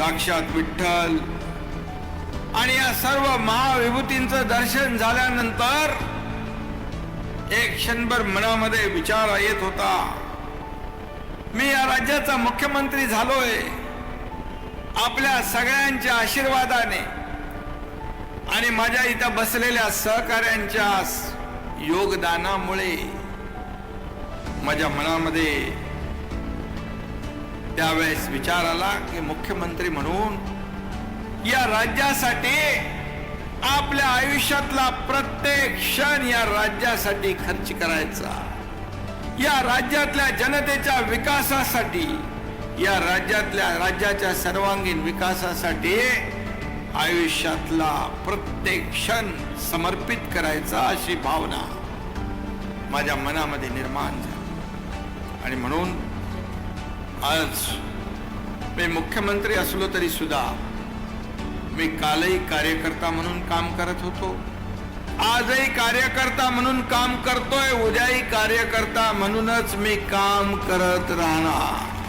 साक्षात विठ्ठल. आणि या सर्व महाविभूतींचं दर्शन झाल्यानंतर एक क्षणभर मनामध्ये विचार येत होता. मी या राज्याचा मुख्यमंत्री झालोय. आपल्या सगळ्यांच्या आशीर्वादाने आणि माझ्या इथं बसलेल्या सहकाऱ्यांच्या योगदानामुळे माझ्या मनामध्ये त्यावेळेस विचार आला की मुख्यमंत्री म्हणून या राज्यासाठी आपल्या आयुष्यातला प्रत्येक क्षण या राज्यासाठी खर्च करायचा. या राज्यातल्या जनतेच्या विकासासाठी या राज्यातल्या राज्याच्या सर्वांगीण विकासासाठी आयुष्यातला प्रत्येक क्षण समर्पित करायचा अशी भावना माझ्या मनामध्ये निर्माण झाली. आणि म्हणून आज मी मुख्यमंत्री असलो तरी सुद्धा मी कालही कार्यकर्ता म्हणून काम करत होतो. आजही कार्यकर्ता म्हणून काम करतोय उद्याही कार्यकर्ता म्हणूनच मी काम करत राहणार.